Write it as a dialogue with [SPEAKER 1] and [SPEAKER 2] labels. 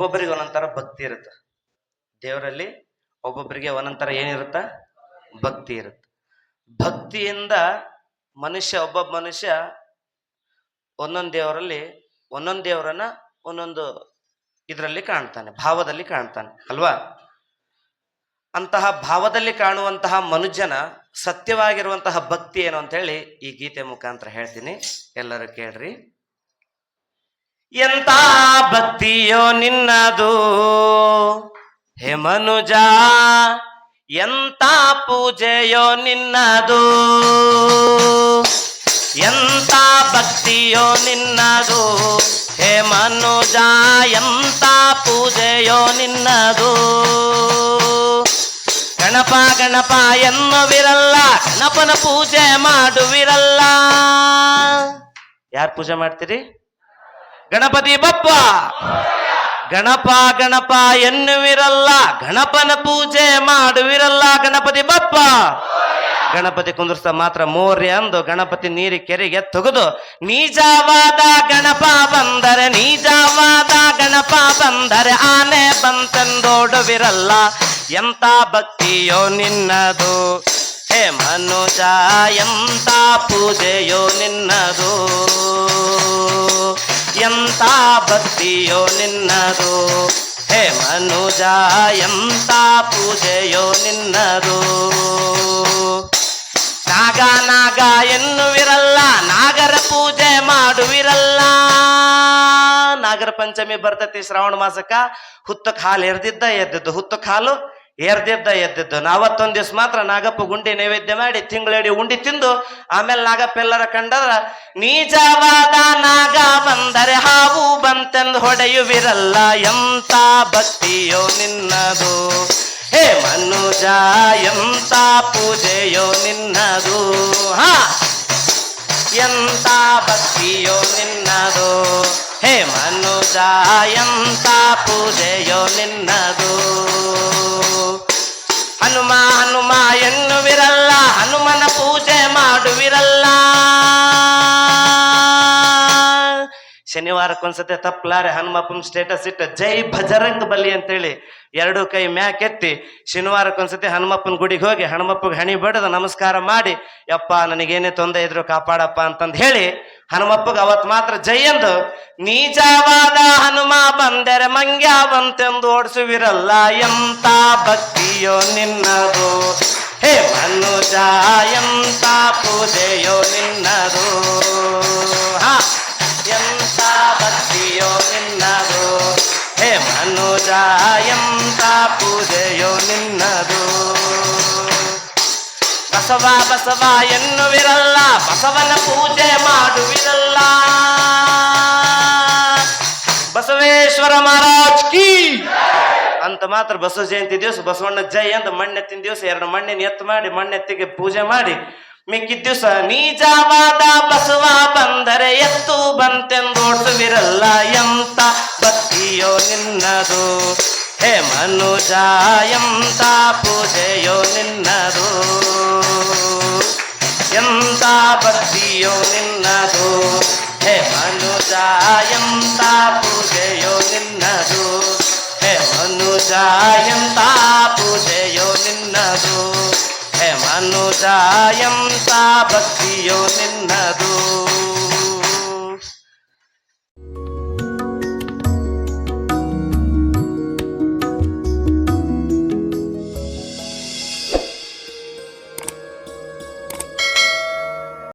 [SPEAKER 1] ಒಬ್ಬೊಬ್ಬರಿಗೆ ಒಂದೊಂಥರ ಭಕ್ತಿ ಇರುತ್ತೆ. ದೇವರಲ್ಲಿ ಒಬ್ಬೊಬ್ಬರಿಗೆ ಒಂದೊಂಥರ ಏನಿರುತ್ತ? ಭಕ್ತಿ ಇರುತ್ತೆ. ಭಕ್ತಿಯಿಂದ ಮನುಷ್ಯ ಒಬ್ಬೊಬ್ಬ ಮನುಷ್ಯ ಒಂದೊಂದು ದೇವರಲ್ಲಿ ಒಂದೊಂದು ದೇವರನ್ನ ಒಂದೊಂದು ಇದರಲ್ಲಿ ಕಾಣ್ತಾನೆ, ಭಾವದಲ್ಲಿ ಕಾಣ್ತಾನೆ, ಅಲ್ವಾ? ಅಂತಹ ಭಾವದಲ್ಲಿ ಕಾಣುವಂತಹ ಮನುಜನ ಸತ್ಯವಾಗಿರುವಂತಹ ಭಕ್ತಿ ಏನು ಅಂತ ಹೇಳಿ ಈ ಗೀತೆ ಮುಖಾಂತರ ಹೇಳ್ತೀನಿ. ಎಲ್ಲರೂ ಕೇಳ್ರಿ. ಎಂತ ಭಕ್ತಿಯೋ ನಿನ್ನದು? ಹೇ ಮನುಜ, ಎಂತ ಪೂಜೆಯೋ ನಿನ್ನದು? ಎಂತ ಭಕ್ತಿಯೋ ನಿನ್ನದು? ಹೇ ಮನುಜ, ಎಂತ ಪೂಜೆಯೋ ನಿನ್ನದು? ಗಣಪ ಗಣಪ ಎನ್ನುವಿರಲ್ಲ, ಗಣಪನ ಪೂಜೆ ಮಾಡುವಿರಲ್ಲ. ಯಾರು ಪೂಜೆ ಮಾಡ್ತೀರಿ? ಗಣಪತಿ ಬಪ್ಪ. ಗಣಪ ಗಣಪ ಎನ್ನುವಿರಲ್ಲ, ಗಣಪನ ಪೂಜೆ ಮಾಡುವಿರಲ್ಲ ಗಣಪತಿ ಬಪ್ಪ. ಗಣಪತಿ ಕುಂದರ್ಸ ಮಾತ್ರ ಮೋರ್ಯ ಅಂದು ಗಣಪತಿ ನೀರಿ ಕೆರೆಗೆ ತೆಗೆದು, ನೀಜವಾದ ಗಣಪ ಬಂದರೆ, ನೀಜವಾದ ಗಣಪ ಬಂದರೆ ಆನೆ ಬಂತೆಂದೋಡುವಿರಲ್ಲ. ಎಂತ ಭಕ್ತಿಯೋ ನಿನ್ನದು? ಹೇ ಮನುಜ, ಎಂತ ಪೂಜೆಯೋ ನಿನ್ನದು? ಎಂತ ಭಕ್ತಿಯೋ ನಿನ್ನದು? ಹೇ ಮನುಜ, ಎಂತ ಪೂಜೆಯೋ ನಿನ್ನದು? ನಾಗ ನಾಗ ಎನ್ನುವಿರಲ್ಲ, ನಾಗರ ಪೂಜೆ ಮಾಡುವಿರಲ್ಲ. ನಾಗರ ಪಂಚಮಿ ಬರ್ತತಿ ಶ್ರಾವಣ ಮಾಸಕ್ಕ, ಹುತ್ತು ಕಾಲು ಎರ್ದಿದ್ದ ಎದ್ದದ್ದು ಹುತ್ತ ಹಾಲು ಎರ್ದಿದ್ದ ಎದ್ದಿದ್ದು. ನಾವತ್ತೊಂದ್ ದಿವ್ಸ ಮಾತ್ರ ನಾಗಪ್ಪ ಗುಂಡಿ ನೈವೇದ್ಯ ಮಾಡಿ ತಿಂಗಳಡಿ ಉಂಡಿ ತಿಂದು, ಆಮೇಲೆ ನಾಗಪ್ಪ ಎಲ್ಲರ ಕಂಡದ್ರ ನೀಜವಾದ ನಾಗ ಬಂದರೆ ಹಾವು ಬಂತೆಂದು ಹೊಡೆಯುವಿರಲ್ಲ ಎಂತ ಭಕ್ತಿಯೋ ನಿನ್ನದು? ಹೇ ಮನುಜ ಎಂತ ಪೂಜೆಯೋ ನಿನ್ನದು? ಹಾ ಎಂತ ಭಕ್ತಿಯೋ ನಿನ್ನದು? ಹೇ ಮನುಜಾಯಂತ ಪೂಜೆಯೋ ನಿನ್ನದು. ಹನುಮ ಹನುಮ ಎನ್ನುವಿರಲ್ಲ, ಹನುಮನ ಪೂಜೆ ಮಾಡುವಿರಲ್ಲ. ಶನಿವಾರಕ್ಕೊಂದ್ಸತಿ ತಪ್ಪಲಾರೆ ಹನುಮಪ್ಪನ ಸ್ಟೇಟಸ್ ಇಟ್ಟ ಜೈ ಭಜರಂಗ್ ಬಲಿ ಅಂತೇಳಿ ಎರಡು ಕೈ ಮ್ಯಾಕೆತ್ತಿ ಶನಿವಾರಕ್ಕೊಂದ್ಸತಿ ಹನುಮಪ್ಪನ ಗುಡಿಗೆ ಹೋಗಿ ಹನುಮಪ್ಪಗೆ ಹಣಿ ಬಡದು ನಮಸ್ಕಾರ ಮಾಡಿ, ಯಪ್ಪ ನನಗೇನೇ ತೊಂದರೆ ಇದ್ರು ಕಾಪಾಡಪ್ಪ ಅಂತಂದು ಹೇಳಿ ಹನುಮಪ್ಪಗೆ ಅವತ್ ಮಾತ್ರ ಜೈ ಎಂದು ನೀಚವಾದ ಹನುಮ ಬಂದರೆ ಮಂಗ್ಯ ಬಂತೆಂದು ಓಡಿಸುವಿರಲ್ಲ ಎಂತ ಭಕ್ತಿಯೋ ನಿನ್ನದು? ಹೇ ಮನುಜ, ಎಂತ ಪೂಜೆಯೋ ನಿನ್ನದು? ಹಾ, ಎಂತ ಭಕ್ತಿಯೋ ನಿನ್ನದು? ಹೇ ಮನುಜ, ಎಂತ ಪೂಜೆಯೋ ನಿನ್ನದು ಬಸವ ಬಸವ ಎನ್ನುವಿರಲ್ಲ, ಬಸವನ ಪೂಜೆ ಮಾಡುವಿರಲ್ಲ. ಬಸವೇಶ್ವರ ಮಹಾರಾಜ್ ಕೀ! ಅಂತ ಮಾತ್ರ ಬಸವ ಜಯಂತಿ ದಿವಸ, ಬಸವಣ್ಣ ಜೈ ಅಂತ ಮಣ್ಣೆತ್ತಿನ ದಿವಸ, ಎರಡು ಮಣ್ಣಿನ ಎತ್ತು ಮಾಡಿ, ಮಣ್ಣೆತ್ತಿಗೆ ಪೂಜೆ ಮಾಡಿ, ಮಿಕ್ಕಿದ ದಿವಸ, ನೀಜವಾದ ಬಸವ ಬಂದರೆ ಎತ್ತು ಬಂತೆಂದೋಡ್ಸುವಿರಲ್ಲ ಎಂತ ಭಕ್ತಿಯೋ ನಿನ್ನದು? ಹೇ ಮನುಜ, ಎಂತ ಪೂಜೆಯೋ ನಿನ್ನದು? ಭಕ್ತಿಯೋ ನಿನ್ನದು ಹೇ ಮನುಜ ಎಂತ ಪೂಜೆಯೋ ನಿನ್ನದು ಹೇ ಮನುಜ ಎಂತ ಪೂಜೆಯೋ ನಿನ್ನದು ಹೇ ಮನುಜ ಎಂತ ಭಕ್ತಿಯೋ ನಿನ್ನದು